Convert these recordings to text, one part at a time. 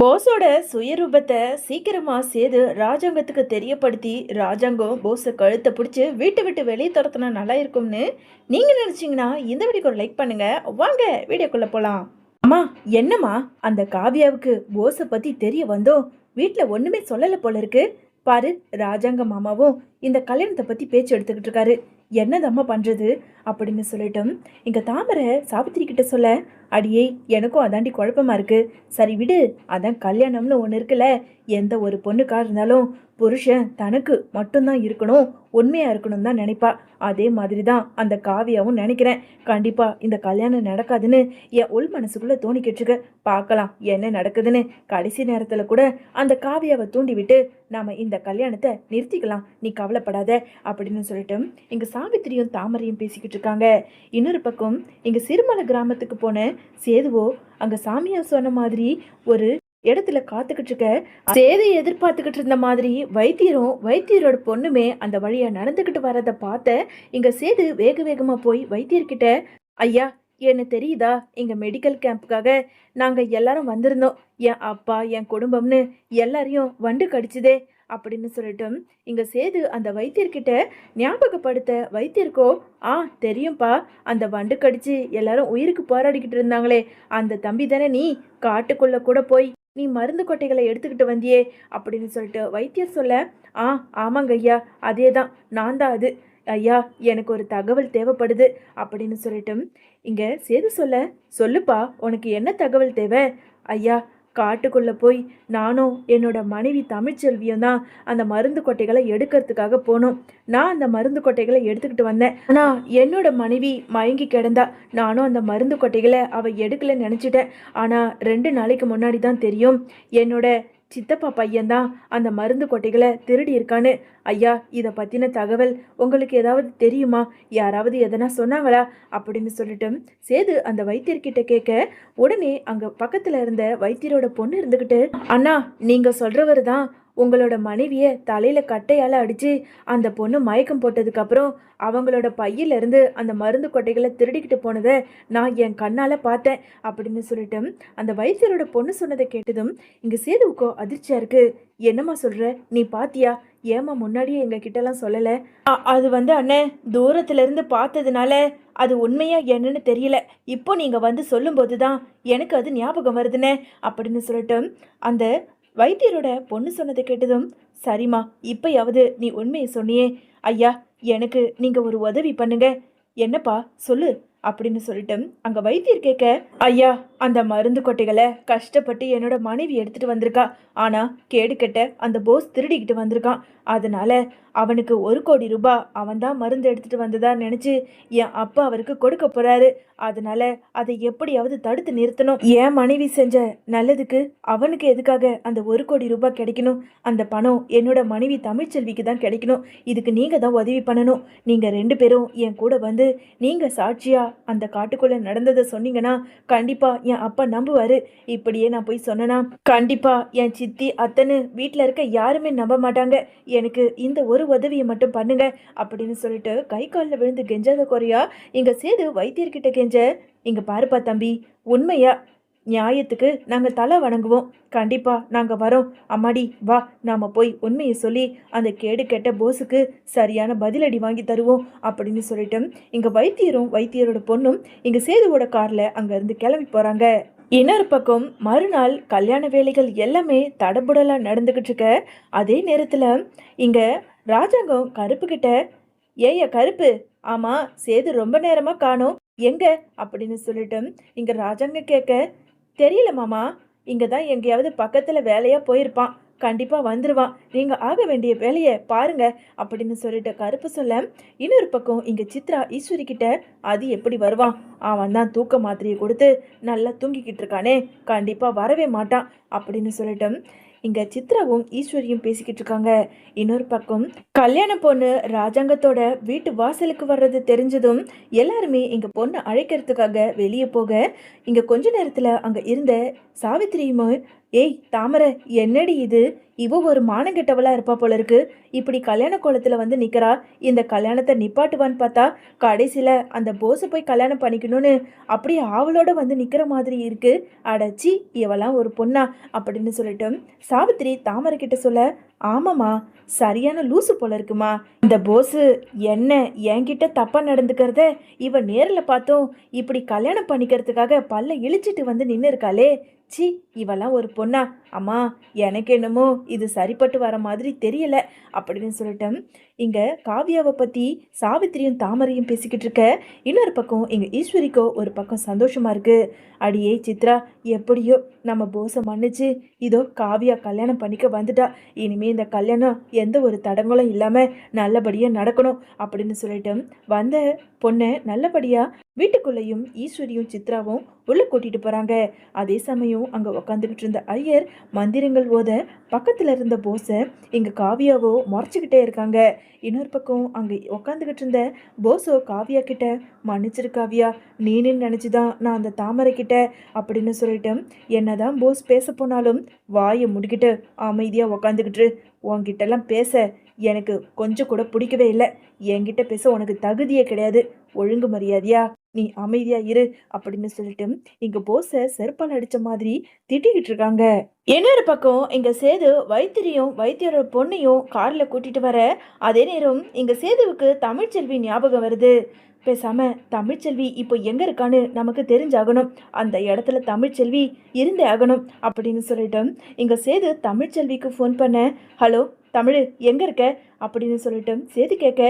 போஸோட சுயரூபத்தை சீக்கிரமாக சேது ராஜாங்கத்துக்கு தெரியப்படுத்தி ராஜாங்கம் போஸை கழுத்தை பிடிச்சி வீட்டை விட்டு வெளியே துரத்துனா நல்லா இருக்கும்னு நீங்கள் நினச்சிங்கன்னா இந்த வீடியோக்கு ஒரு லைக் பண்ணுங்க. வாங்க வீடியோக்குள்ளே போகலாம் அம்மா என்னம்மா? அந்த காவியாவுக்கு போஸை பற்றி தெரிய வந்தோம். வீட்டில் ஒன்றுமே சொல்லலை போல இருக்கு. பாரு ராஜாங்க மாமாவும் இந்த கல்யாணத்தை பற்றி பேச்சு எடுத்துக்கிட்டு இருக்காரு. என்னதம்மா பண்ணுறது அப்படின்னு சொல்லிட்டும். இங்க தாமரை சாவித்திரி கிட்ட சொல்ல அடியே எனக்கும் அதாண்டி குழப்பமா இருக்கு. சரி விடு அதான் கல்யாணம்னு ஒன்று இருக்குல்ல. எந்த ஒரு பொண்ணுக்காக இருந்தாலும் புருஷன் தனக்கு மட்டும்தான் இருக்கணும் உண்மையா இருக்கணும் தான் நினைப்பா. அதே மாதிரி தான் அந்த காவியாவும் நினைக்கிறேன். கண்டிப்பா இந்த கல்யாணம் நடக்காதுன்னு என் உள் மனசுக்குள்ள தோணிக்கிட்டுருக்கு பார்க்கலாம் என்ன நடக்குதுன்னு. கடைசி நேரத்தில் கூட அந்த காவியாவை தூண்டிவிட்டு நாம் நாம இந்த கல்யாணத்தை நிறுத்திக்கலாம். நீ கவலைப்படாத அப்படின்னு சொல்லிட்டு இங்க சாவித்திரியும் தாமரையும் பேசிக்கிட்டு இருக்காங்க. இன்னொரு பக்கம் இங்க சிறுமலை கிராமத்துக்கு போன சேதுவோ அங்க சாமியார் சொன்ன மாதிரி ஒரு இடத்துல காத்துக்கிட்டு இருக்க சேதை எதிர்பார்த்துக்கிட்டு இருந்த மாதிரி வைத்தியரும் வைத்தியரோட பொண்ணுமே அந்த வழியா நடந்துக்கிட்டு வர்றதை பார்த்த இங்க சேது வேக வேகமா போய் வைத்தியர்கிட்ட ஐயா என்ன தெரியுதா? இங்க மெடிக்கல் கேம்புக்காக நாங்க எல்லாரும் வந்திருந்தோம். என் அப்பா என் குடும்பம்னு எல்லாரையும் வண்டு கடிச்சுதே. அப்படின்னு சொல்லிட்டு இங்க சேது அந்த வைத்தியர்கிட்ட ஞாபகப்படுத்த வைத்தியருக்கோ ஆ தெரியும்பா. அந்த வண்டு கடிச்சு எல்லாரும் உயிருக்கு போராடிக்கிட்டு இருந்தாங்களே. அந்த தம்பி தானே நீ? காட்டுக்குள்ள கூட போய் நீ மருந்து கொட்டைகளை எடுத்துக்கிட்டு வந்தியே. அப்படின்னு சொல்லிட்டு வைத்தியர் சொல்ல ஆ ஆமாங்க ஐயா. அதே தான் நான் தான் அது. ஐயா எனக்கு ஒரு தகவல் தேவைப்படுது. அப்படின்னு சொல்லிட்டு இங்க சேது சொல்ல சொல்லுப்பா. உனக்கு என்ன தகவல் தேவை? ஐயா காட்டுக்குள்ளே போய் நானும் என்னோட மனைவி தமிழ்ச்செல்வியும் தான் அந்த மருந்து கொட்டைகளை எடுக்கிறதுக்காக போனோம். நான் அந்த மருந்து கொட்டைகளை எடுத்துக்கிட்டு வந்தேன். ஆனால் என்னோட மனைவி மயங்கி கிடந்தா நானும் அந்த மருந்து கொட்டைகளை அவள் எடுக்கலன்னு நினச்சிட்டேன். ஆனால் ரெண்டு நாளைக்கு முன்னாடி தான் தெரியும். என்னோட சித்தப்பா பையன்தான். அந்த மருந்து கொட்டைகளை திருடி இருக்கான்னு. ஐயா இதை பற்றின தகவல் உங்களுக்கு ஏதாவது தெரியுமா? யாராவது எதனா சொன்னாங்களா? அப்படின்னு சொல்லிட்டு சேது அந்த வைத்தியர்கிட்ட கேட்க உடனே அங்கே பக்கத்தில் இருந்த வைத்தியரோட பொண்ணு இருந்துக்கிட்டு அண்ணா நீங்கள் சொல்கிறவர் தான் உங்களோட மனைவியை தலையில் கட்டையால் அடித்து அந்த பொண்ணு மயக்கம் போட்டதுக்கப்புறம் அவங்களோட பையில இருந்து அந்த மருந்து கொட்டைகளை திருடிக்கிட்டு போனதை நான் என் கண்ணால் பார்த்தேன் அப்படின்னு சொல்லிட்டு அந்த வைத்தியரோட பொண்ணு சொன்னதை கேட்டதும் இங்கே சேதுவுக்கோ அதிர்ச்சியா இருக்கு. என்னம்மா சொல்ற? நீ பாத்தியா? ஏமா முன்னாடியே எங்க கிட்டலாம் சொல்லல? அது வந்து அண்ணே தூரத்துல இருந்து பார்த்ததுனால அது உண்மையா என்னன்னு தெரியல. இப்போ நீங்க வந்து சொல்லும்போது தான் எனக்கு அது ஞாபகம் வருதுனே அப்படின்னு சொல்லிட்டு அந்த வைத்தியரோட பொண்ணு சொன்னதை கேட்டதும் சரிம்மா இப்பயாவது நீ உண்மையை சொன்னியே. ஐயா எனக்கு நீங்க ஒரு உதவி பண்ணுங்க. என்னப்பா சொல்லு அப்படின்னு சொல்லிட்டு அங்க வைத்தியர் கேட்க ஐயா அந்த மருந்து கொட்டைகளை கஷ்டப்பட்டு என்னோட மனைவி எடுத்துட்டு வந்திருக்கா. ஆனா கேடு கெட்ட அந்த போஸ் திருடிக்கிட்டு வந்திருக்கான். அதனால அவனுக்கு ஒரு கோடி ரூபாய் அவன் தான் மருந்து எடுத்துட்டு வந்ததா நினச்சி என் அப்பா அவருக்கு கொடுக்க போகிறாரு அதனால அதை எப்படியாவது தடுத்து நிறுத்தணும். என் மனைவி செஞ்ச நல்லதுக்கு அவனுக்கு எதுக்காக அந்த ஒரு கோடி ரூபாய் கிடைக்கணும்? அந்த பணம் என்னோட மனைவி தமிழ்ச்செல்விக்கு தான் கிடைக்கணும். இதுக்கு நீங்கள் தான் உதவி பண்ணணும். நீங்கள் ரெண்டு பேரும் என் கூட வந்து நீங்கள் சாட்சியாக அந்த காட்டுக்குள்ளே நடந்ததை சொன்னீங்கன்னா கண்டிப்பாக என் அப்பா நம்புவார். இப்படியே நான் போய் சொன்னேன்னா கண்டிப்பாக என் சித்தி அத்தனை வீட்டில் இருக்க யாருமே நம்ப மாட்டாங்க. எனக்கு இந்த ஒரு உதவியை மட்டும் பண்ணுங்க அப்படின்னு சொல்லிட்டு கை காலில் விழுந்து கெஞ்சாத குறையா இங்கே சேது வைத்தியர்கிட்ட கெஞ்ச இங்கே பாருப்பா தம்பி உண்மையா? நியாயத்துக்கு நாங்கள் தலை வணங்குவோம். கண்டிப்பாக நாங்கள் வரோம். அம்மாடி வா நாம் போய் உண்மையை சொல்லி அந்த கேடு கெட்ட போஸுக்கு சரியான பதிலடி வாங்கி தருவோம் அப்படின்னு சொல்லிட்டு இங்கே வைத்தியரும் வைத்தியரோட பொண்ணும் இங்கே சேதுவோட காரில் அங்கேருந்து கிளம்பி போகிறாங்க இன்னொரு பக்கம் மறுநாள் கல்யாண வேலைகள் எல்லாமே தடபுடலாக நடந்துக்கிட்டு இருக்க அதே நேரத்தில் இங்கே ராஜாங்கம் கருப்பு கிட்ட ஏய்யா கருப்பு ஆமா சேது ரொம்ப நேரமா காணும். எங்க? அப்படின்னு சொல்லிட்டு இங்க ராஜாங்க கேட்க தெரியல மாமா இங்க தான் எங்கேயாவது பக்கத்துல வேலையா போயிருப்பான். கண்டிப்பாக வந்துடுவான் நீங்கள் ஆக வேண்டிய வேலையை பாருங்க அப்படின்னு சொல்லிட்டு கருப்பு சொல்ல இன்னொரு பக்கம் இங்கே சித்ரா ஈஸ்வரி கிட்ட அது எப்படி வருவான்? அவன் தான் தூக்க மாத்திரையை கொடுத்து நல்லா தூங்கிக்கிட்டு இருக்கானே. கண்டிப்பாக வரவே மாட்டான் அப்படின்னு சொல்லிட்டு இங்க சித்ராவும் ஈஸ்வரியும் பேசிக்கிட்டு இருக்காங்க. இன்னொரு பக்கம் கல்யாண பொண்ணு ராஜாங்கத்தோட வீட்டு வாசலுக்கு வர்றது தெரிஞ்சதும் எல்லாருமே இங்க பொண்ணு அழைக்கிறதுக்காக வெளியே போக இங்க கொஞ்ச நேரத்துல அங்க இருந்த சாவித்திரியுமே ஏய் தாமரை என்னடி இது? இவ ஒரு மானங்கெட்டவளா இருப்பா போல இருக்கு இப்படி கல்யாண கோலத்துல வந்து நிக்கிறா. இந்த கல்யாணத்தை நிப்பாட்டுவான்னு பார்த்தா கடைசியில அந்த போஸை போய் கல்யாணம் பண்ணிக்கணும்னு அப்படியே ஆவலோட வந்து நிக்கிற மாதிரி இருக்கு. அடச்சி இவெல்லாம் ஒரு பொண்ணா அப்படின்னு சொல்லிட்டு சாவித்திரி தாமரை கிட்ட சொல்ல ஆமாம்மா சரியான லூசு போல இருக்குமா இந்த போஸு என்ன என்கிட்ட தப்பாக நடந்துக்கிறத இவன் நேரில் பார்த்தோம் இப்படி கல்யாணம் பண்ணிக்கிறதுக்காக பல்ல இழிச்சிட்டு வந்து நின்று இருக்காளே சி இவெல்லாம் ஒரு பொண்ணா? அம்மா எனக்கு என்னமோ இது சரிப்பட்டு வர மாதிரி தெரியல. அப்படின்னு சொல்லிட்டேன். இங்கே காவியாவை பற்றி சாவித்திரியும் தாமரையும் பேசிக்கிட்டு இருக்க. இன்னொரு பக்கம் எங்கள் ஈஸ்வரிக்கோ ஒரு பக்கம் சந்தோஷமா இருக்கு. அடியே சித்ரா எப்படியோ நம்ம போஸை மன்னிச்சு இதோ காவியா கல்யாணம் பண்ணிக்க வந்துட்டா. இனிமே இந்த கல்யாணம் எந்த ஒரு தடங்களும் இல்லாமல் நல்லபடியாக நடக்கணும் அப்படின்னு சொல்லிட்டு வந்த பொண்ணை நல்லபடியாக வீட்டுக்குள்ளேயும் ஈஸ்வரியும் சித்ராவும் உள்ள கூட்டிட்டு போறாங்க. அதே சமயம் அங்க உக்காந்துக்கிட்டு இருந்த ஐயர் மந்திரங்கள் ஓத பக்கத்துல இருந்த போஸை இங்க காவியாவோ முறைச்சிக்கிட்டே இருக்காங்க. இன்னொரு பக்கம் அங்கே உக்காந்துக்கிட்டு இருந்த போஸோ காவியா கிட்ட மன்னிச்சிரு காவியா நீனு நினைச்சுதான் நான் அந்த தாமரை கிட்ட அப்படின்னு சொல்லிட்டு என்னதான் போஸ் பேச போனாலும் வாயை முடிக்கிட்டு அமைதியாக உக்காந்துக்கிட்டு உன்கிட்டலாம் பேச எனக்கு கொஞ்சம் கூட பிடிக்கவே இல்லை. என்கிட்ட பேச உனக்கு தகுதியே கிடையாது. ஒழுங்கு மரியாதையா? நீ அமைதியா இரு அப்படின்னு சொல்லிட்டு இங்க போஸை செருப்பால் அடிச்ச மாதிரி திட்டிக்கிட்டு இருக்காங்க. இன்னொரு பக்கம் இங்க சேது வைத்திரியும் வைத்தியரோட பொண்ணையும் கார்ல கூட்டிட்டு வர அதே நேரம் இங்க சேதுவுக்கு தமிழ்ச்செல்வி ஞாபகம் வருது. பேசாம தமிழ்ச்செல்வி இப்போ எங்க இருக்கான்னு நமக்கு தெரிஞ்சாகணும். அந்த இடத்துல தமிழ்ச்செல்வி இருந்தே ஆகணும் அப்படின்னு சொல்லிட்டு இங்க சேது தமிழ்ச்செல்விக்கு ஃபோன் பண்ண ஹலோ தமிழ் எங்க இருக்க? அப்படின்னு சொல்லிட்டு சேது கேட்க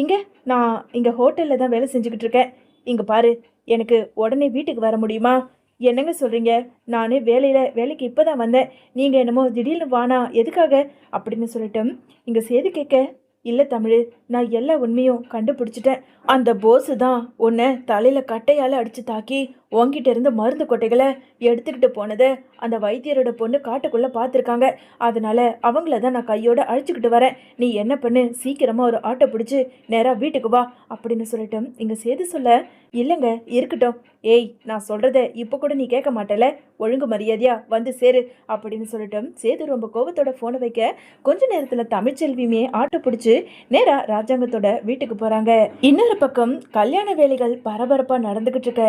இங்க நான் இங்க ஹோட்டல்ல தான் வேலை செஞ்சுக்கிட்டு இருக்கேன். இங்கே பாரு எனக்கு உடனே வீட்டுக்கு வர முடியுமா? என்னங்க சொல்கிறீங்க நான் வேலையில் வேலைக்கு இப்போ தான் வந்தேன். நீங்கள் என்னமோ திடீர்னு வானா எதுக்காக? அப்படின்னு சொல்லிட்டு இங்கே செய்து கேட்க இல்லை தமிழ் நான் எல்லா உண்மையும் கண்டுபிடிச்சிட்டேன். அந்த போஸு தான் உன்னை தலையில் கட்டையால் அடித்து தாக்கி உங்ககிட்ட இருந்து மருந்து கொட்டைகளை எடுத்துக்கிட்டு போனதை அந்த வைத்தியரோட பொண்ணு காட்டுக்குள்ளே பார்த்துருக்காங்க. அதனால அவங்கள தான் நான் கையோடு அழிச்சுக்கிட்டு வரேன். நீ என்ன பண்ணு? சீக்கிரமாக ஒரு ஆட்டோ பிடிச்சி நேராக வீட்டுக்கு வா அப்படின்னு சொல்லிட்டு இங்கே சேது சொல்ல இல்லைங்க இருக்கட்டும். ஏய் நான் சொல்கிறத இப்போ கூட நீ கேட்க மாட்டல. ஒழுங்கு மரியாதையா வந்து சேரு. அப்படின்னு சொல்லிட்டு சேது ரொம்ப கோபத்தோட ஃபோனை வைக்க கொஞ்ச நேரத்தில் தமிழ்ச்செல்வியுமே ஆட்டோ பிடிச்சி நேராக ராஜாங்கத்தோட வீட்டுக்கு போகிறாங்க இன்னொரு பக்கம் கல்யாண வேலைகள் பரபரப்பாக நடந்துக்கிட்டு இருக்க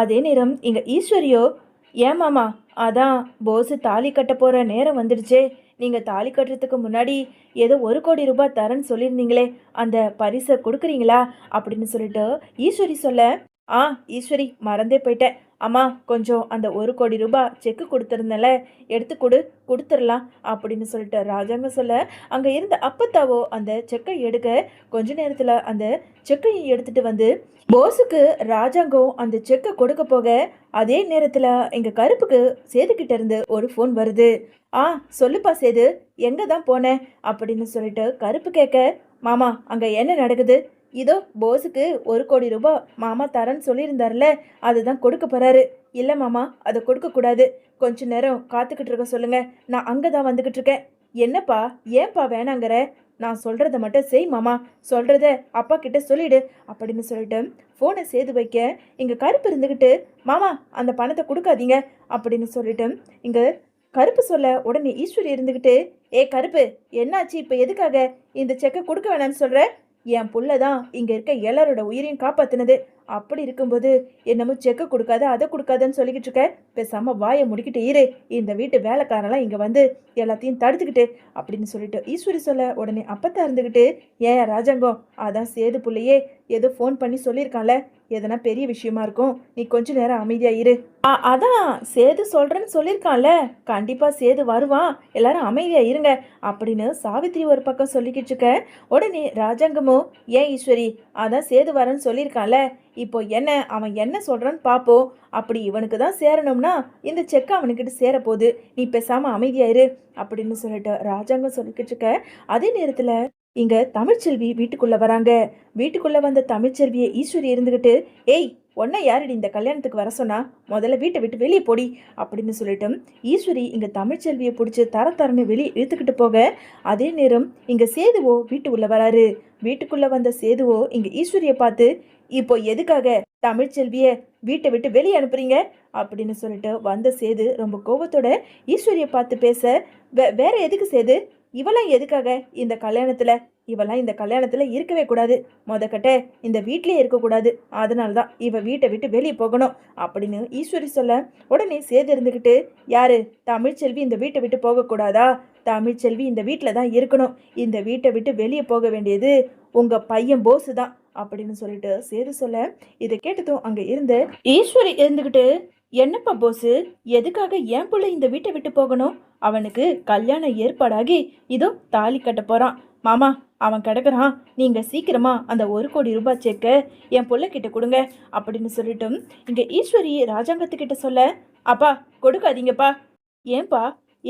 அதே நேரம் இங்கே ஈஸ்வரியோ ஏமாமா அதான் போஸு தாலி கட்ட போகிற நேரம் வந்துடுச்சே. நீங்கள் தாலி கட்டுறதுக்கு முன்னாடி ஏதோ ஒரு கோடி ரூபாய் தரேன்னு சொல்லியிருந்தீங்களே அந்த பரிசை கொடுக்குறீங்களா? அப்படின்னு சொல்லிட்டு ஈஸ்வரி சொல்ல ஆ ஈஸ்வரி மறந்தே போயிட்டேன். அம்மா கொஞ்சம் அந்த ஒரு கோடி ரூபாய் செக்கு கொடுத்துருந்தல எடுத்து கொடு கொடுத்துடலாம் அப்படின்னு சொல்லிட்டு ராஜாங்க சொல்ல அங்கே இருந்த அப்பத்தாவோ அந்த செக்கை எடுக்க கொஞ்ச நேரத்தில் அந்த செக்கையை எடுத்துட்டு வந்து போஸுக்கு ராஜாங்கம் அந்த செக்கை கொடுக்க போக அதே நேரத்தில் எங்கள் கருப்புக்கு சேதுக்கிட்ட இருந்து ஒரு ஃபோன் வருது. ஆ சொல்லுப்பா சேது எங்கே தான் போனேன் அப்படின்னு சொல்லிட்டு கருப்பு கேட்க மாமா அங்கே என்ன நடக்குது? இதோ போஸுக்கு ஒரு கோடி ரூபாய் மாமா தரேன்னு சொல்லியிருந்தார்ல அதுதான் கொடுக்க போறாரு. இல்லை மாமா அதை கொடுக்கக்கூடாது கொஞ்ச நேரம் காத்துக்கிட்டு இருக்க சொல்லுங்க. நான் அங்கே தான் வந்துக்கிட்டு இருக்கேன். என்னப்பா ஏன்பா வேணாங்கிற? நான் சொல்கிறத மட்டும் செய் மாமா. சொல்கிறத அப்பா கிட்ட சொல்லிடு. அப்படின்னு சொல்லிட்டு ஃபோனை சேர்த்து வைக்க இங்கே கருப்பு இருந்துக்கிட்டு மாமா அந்த பணத்தை கொடுக்காதீங்க. அப்படின்னு சொல்லிட்டு இங்கே கருப்பு சொல்ல உடனே ஈஸ்வரி இருந்துக்கிட்டு ஏ கருப்பு என்னாச்சு? இப்போ எதுக்காக இந்த செக்கை கொடுக்க வேணாம்னு சொல்கிற என் புள்ள தான் இங்கே இருக்க எல்லாரோட உயிரையும் காப்பாத்தினது. அப்படி இருக்கும்போது என்னமோ செக்கு கொடுக்காத அதை கொடுக்காதன்னு சொல்லிக்கிட்டு இருக்க. பேசாம வாயை முடிக்கிட்டு இரு. இந்த வீட்டு வேலைக்காரெல்லாம் இங்கே வந்து எல்லாத்தையும் தடுத்துக்கிட்டு அப்படின்னு சொல்லிட்டு ஈஸ்வரி சொல்ல உடனே அப்பத்தா இருந்துக்கிட்டு ஏன் ராஜாங்கம் அதான் சேது புள்ளையே ஏதோ ஃபோன் பண்ணி சொல்லியிருக்கான்ல. எதனா பெரிய விஷயமா இருக்கும் நீ கொஞ்ச நேரம் அமைதியா இரு. ஆ அதான் சேது சொல்றேன்னு சொல்லியிருக்கான்ல. கண்டிப்பா சேது வருவான் எல்லாரும் அமைதியா இருங்க அப்படின்னு சாவித்திரி ஒரு பக்கம் சொல்லிக்கிட்டு இருக்க. உடனே ராஜாங்கமோ ஏன் ஈஸ்வரி அதான் சேது வரேன்னு சொல்லியிருக்கான்ல. இப்போ என்ன அவன் என்ன சொல்றான்னு பார்ப்போம் அப்படி இவனுக்கு தான் சேரணும்னா இந்த செக் அவனுக்கிட்ட சேரப்போகுது நீ பேசாம அமைதியாயிரு அப்படின்னு சொல்லிட்டு ராஜாங்கம் சொல்லிக்கிட்டு இருக்க. அதே நேரத்துல இங்க தமிழ்ச்செல்வி வீட்டுக்குள்ள வராங்க. வீட்டுக்குள்ள வந்த தமிழ்ச்செல்வியை ஈஸ்வரி இருந்துகிட்டு ஏய் உன்னை யாரடி இந்த கல்யாணத்துக்கு வர சொன்னா? முதல்ல வீட்டை விட்டு வெளியே போடி அப்படின்னு சொல்லிட்டு ஈஸ்வரி இங்க தமிழ்ச்செல்வியை பிடிச்சி தர தரன்னு வெளியே இழுத்துக்கிட்டு போக அதே நேரம் இங்க சேதுவோ வீட்டு உள்ள வராரு. வீட்டுக்குள்ள வந்த சேதுவோ இங்க ஈஸ்வரியை பார்த்து இப்போ எதுக்காக தமிழ்ச்செல்விய வீட்டை விட்டு வெளியே அனுப்புறீங்க? அப்படின்னு சொல்லிட்டு வந்த சேது ரொம்ப கோபத்தோட ஈஸ்வரியை பார்த்து பேச வே வேற எதுக்கு சேது? இவெல்லாம் எதுக்காக? இந்த கல்யாணத்தில் இவெல்லாம் இந்த கல்யாணத்தில் இருக்கவே கூடாது. முதக்கட்ட இந்த வீட்லேயே இருக்கக்கூடாது. அதனால தான் இவ வீட்டை விட்டு வெளியே போகணும் அப்படின்னு ஈஸ்வரி சொல்ல உடனே சேது இருந்துக்கிட்டு யாரு? தமிழ்ச்செல்வி இந்த வீட்டை விட்டு போகக்கூடாதா? தமிழ்ச்செல்வி இந்த வீட்டில் தான் இருக்கணும். இந்த வீட்டை விட்டு வெளியே போக வேண்டியது உங்கள் பையன் போஸு தான் அப்படின்னு சொல்லிட்டு சேது சொல்ல இதை கேட்டதும் அங்கே இருந்து ஈஸ்வரி இருந்துக்கிட்டு என்னப்பா போஸு எதுக்காக என் பிள்ளை இந்த வீட்டை விட்டு போகணும்? அவனுக்கு கல்யாணம் ஏற்பாடாகி இதோ தாலி கட்ட போறான். மாமா அவன் கிடக்குறான். நீங்க சீக்கிரமா அந்த ஒரு கோடி ரூபாய் செக்க என் பிள்ளைக்கிட்ட கிட்ட கொடுங்க அப்படின்னு சொல்லிட்டும். இங்க ஈஸ்வரி ராஜாங்கத்துக்கிட்ட சொல்ல அப்பா கொடுக்காதீங்கப்பா. ஏன்பா?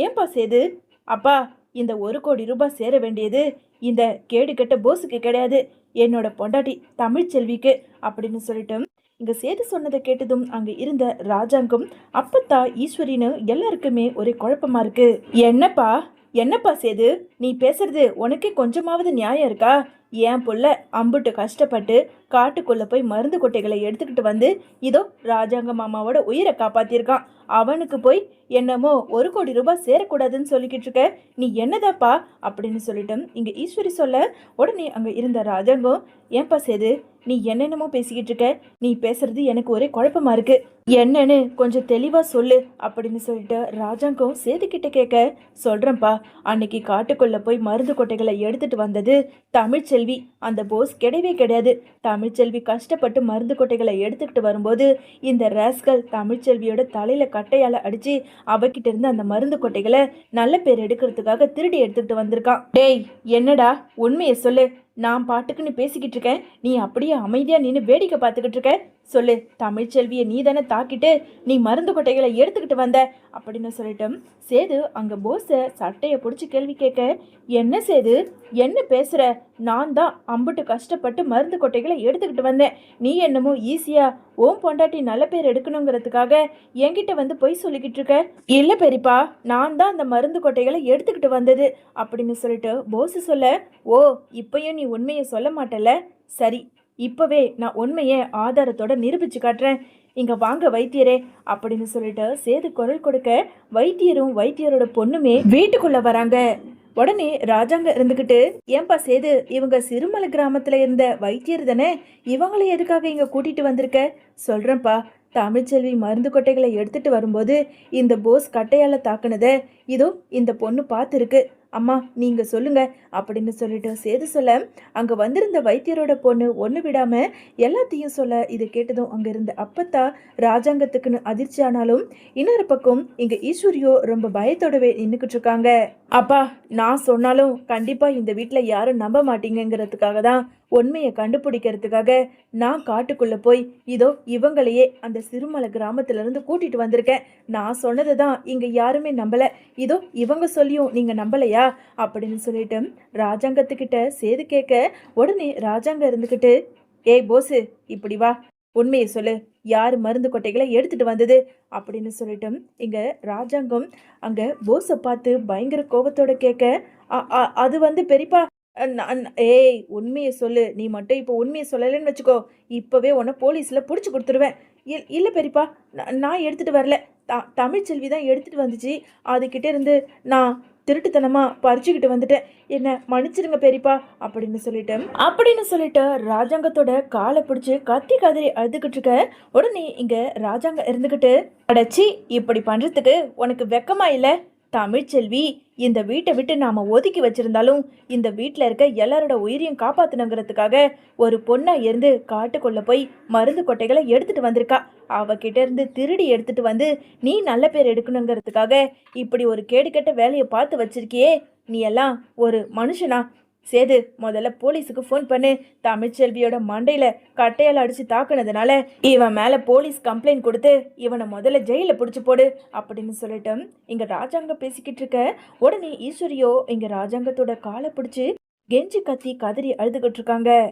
ஏன்பா சேது? அப்பா இந்த ஒரு கோடி ரூபாய் சேர வேண்டியது இந்த கேடு கெட்ட போஸுக்கு கிடையாது. என்னோட பொண்டாட்டி தமிழ்ச்செல்விக்கு அப்படின்னு சொல்லிட்டும். இங்கே சேது சொன்னதை கேட்டதும் அங்கே இருந்த ராஜாங்கும் அப்பத்தா ஈஸ்வரின்னு எல்லாருக்குமே ஒரே குழப்பமா இருக்குது என்னப்பா? என்னப்பா சேது? நீ பேசுறது உனக்கே கொஞ்சமாவது நியாயம் இருக்கா? என் புள்ள அம்புட்டு கஷ்டப்பட்டு காட்டுக்குள்ளே போய் மருந்து கொட்டைகளை எடுத்துக்கிட்டு வந்து இதோ ராஜாங்க மாமாவோட உயிரை காப்பாற்றியிருக்கான் அவனுக்கு போய் என்னமோ ஒரு கோடி ரூபாய் சேரக்கூடாதுன்னு சொல்லிக்கிட்டு இருக்க. நீ என்னதாப்பா அப்படின்னு சொல்லிட்டு இங்கே ஈஸ்வரி சொல்ல உடனே அங்கே இருந்த ராஜாங்கம் ஏன்பா சேது நீ என்னென்னமோ பேசிக்கிட்டு இருக்க? நீ பேசுறது எனக்கு ஒரே குழப்பமா இருக்கு. என்னன்னு கொஞ்சம் தெளிவாக சொல்லு அப்படின்னு சொல்லிட்டு ராஜாங்கம் சேதுக்கிட்ட கேட்க சொல்கிறேன்ப்பா அன்னைக்கு காட்டுக்குள்ளே போய் மருந்து கொட்டைகளை எடுத்துட்டு வந்தது தமிழ்ச்செல்வி அந்த போஸ் கிடையவே கிடையாது. தமிழ்ச்செல்வி கஷ்டப்பட்டு மருந்து கொட்டைகளை எடுத்துக்கிட்டு வரும்போது இந்த ரேஸ்கல் தமிழ்ச்செல்வியோட தலையில கட்டையால அடிச்சு அவகிட்ட இருந்து அந்த மருந்து கொட்டைகளை நல்ல பேர் எடுக்கிறதுக்காக திருடி எடுத்துக்கிட்டு வந்திருக்கான். டேய் என்னடா? உண்மையை சொல்லு. நான் பாட்டுக்குன்னு பேசிக்கிட்டு இருக்கேன். நீ அப்படியே அமைதியா நின்று வேடிக்கை பார்த்துக்கிட்டு இருக்க. சொல்லு தமிழ்ச்செல்வியை நீ தானே தாக்கிட்டு நீ மருந்து கொட்டைகளை எடுத்துக்கிட்டு வந்த? அப்படின்னு சொல்லிட்டு சேது அங்கே போஸை சட்டையை பிடிச்சி கேள்வி கேட்க என்ன சேது? என்ன பேசுகிற நான் தான் அம்புட்டு கஷ்டப்பட்டு மருந்து கொட்டைகளை எடுத்துக்கிட்டு வந்தேன். நீ என்னமோ ஈஸியாக ஓம் பொண்டாட்டி நல்ல பேர் எடுக்கணுங்கிறதுக்காக என்கிட்ட வந்து பொய் சொல்லிக்கிட்டு இருக்க? இல்லை பெரியப்பா நான் தான் அந்த மருந்து கொட்டைகளை எடுத்துக்கிட்டு வந்தது அப்படின்னு சொல்லிட்டு போஸு சொல்ல ஓ இப்பயும் நீ உண்மையை சொல்ல மாட்டல சரி இப்போவே நான் உண்மையை ஆதாரத்தோட நிரூபிச்சு காட்டுறேன். இங்கே வாங்க வைத்தியரே அப்படின்னு சொல்லிட்டு சேது குரல் கொடுக்க வைத்தியரும் வைத்தியரோட பொண்ணுமே வீட்டுக்குள்ளே வராங்க. உடனே ராஜாங்க இருந்துக்கிட்டு ஏன்பா சேது இவங்க சிறுமலை கிராமத்தில் இருந்த வைத்தியர் தானே? இவங்களை எதுக்காக இங்கே கூட்டிகிட்டு வந்திருக்க? சொல்கிறேன்ப்பா தமிழ்ச்செல்வி மருந்து கொட்டைகளை எடுத்துட்டு வரும்போது இந்த போஸ் கட்டையால் தாக்குனதை இதோ இந்த பொண்ணு பார்த்துருக்கு. அம்மா நீங்க சொல்லுங்க அப்படின்னு சொல்லிட்டு சேது சொல்ல அங்க வந்திருந்த வைத்தியரோட பொண்ணு ஒண்ணு விடாம எல்லாத்தையும் சொல்ல இதை கேட்டதும் அங்க இருந்த அப்பத்தா ராஜாங்கத்துக்குன்னு அதிர்ச்சி ஆனாலும் இன்னொரு பக்கம் இங்க ஈஸ்வரியோ ரொம்ப பயத்தோடவே நின்னுக்கிட்டு இருக்காங்க. அப்பா நான் சொன்னாலும் கண்டிப்பா இந்த வீட்டில் யாரும் நம்ப மாட்டீங்கிறதுக்காக தான் உண்மையை கண்டுபிடிக்கிறதுக்காக நான் காட்டுக்குள்ளே போய் இதோ இவங்களையே அந்த சிறுமலை கிராமத்திலேருந்து இருந்து வந்திருக்கேன். நான் சொன்னதை தான் இங்கே யாருமே நம்பலை. இதோ இவங்க சொல்லியும் நீங்கள் நம்பலையா? அப்படின்னு சொல்லிட்டு ராஜாங்கத்துக்கிட்ட சேது கேட்க உடனே ராஜாங்க இருந்துக்கிட்டு ஏய் போஸு இப்படி வா. உண்மையை சொல்லு. யார் மருந்து கொட்டைகளை எடுத்துட்டு வந்தது? அப்படின்னு சொல்லிட்டு இங்கே ராஜாங்கம் அங்கே போஸை பார்த்து பயங்கர கோபத்தோட கேட்க "அ- அ- அது வந்து பெரியப்பா நான் ஏய் உண்மையை சொல்லு. நீ மட்டும் இப்போ உண்மையை சொல்லலைன்னு வச்சுக்கோ. இப்போவே உன்னை போலீஸில் பிடிச்சி கொடுத்துருவேன். இல் இல்லை பெரியப்பா நான் நான் எடுத்துகிட்டு வரல. த தமிழ்ச்செல்வி தான் எடுத்துகிட்டு வந்துச்சு. அதுக்கிட்டே இருந்து நான் திருட்டுத்தனமாக பறிச்சுக்கிட்டு வந்துட்டேன். என்ன மன்னிச்சிருங்க பெரியப்பா அப்படின்னு சொல்லிட்டேன். அப்படின்னு சொல்லிட்டு ராஜாங்கத்தோட காலை பிடிச்சி கத்தி கதறி அழுதுகிட்டு இருக்க உடனே இங்கே ராஜாங்க இருந்துக்கிட்டு அடைச்சி இப்படி பண்ணுறதுக்கு உனக்கு வெக்கமா இல்லை? தமிழ்ச்செல்வி இந்த வீட்டை விட்டு நாம ஒதுக்கி வச்சிருந்தாலும் இந்த வீட்டில் இருக்க எல்லாரோட உயிரையும் காப்பாத்தணுங்கிறதுக்காக ஒரு பொண்ணா இருந்து காட்டுக்குள்ள போய் மருந்து கொட்டைகளை எடுத்துட்டு வந்திருக்கா. அவகிட்ட இருந்து திருடி எடுத்துட்டு வந்து நீ நல்ல பேர் எடுக்கணுங்கிறதுக்காக இப்படி ஒரு கேடுகெட்ட வேலையை பார்த்து வச்சிருக்கியே. நீ எல்லாம் ஒரு மனுஷனா. சேது முதல்ல போலீஸுக்கு ஃபோன் பண்ணு. தமிழ்ச்செல்வியோட மண்டையில கட்டையால் அடிச்சு தாக்குனதுனால இவன் மேல போலீஸ் கம்ப்ளைண்ட் கொடுத்து இவனை முதல்ல ஜெயில பிடிச்சு போடு அப்படின்னு சொல்லிட்டு இங்க ராஜாங்க பேசிக்கிட்டு இருக்க. உடனே ஈஸ்வரியோ இங்க ராஜாங்கத்தோட காலை பிடிச்சு கெஞ்சி கத்தி கதறி அழுதுகிட்டு இருக்காங்க.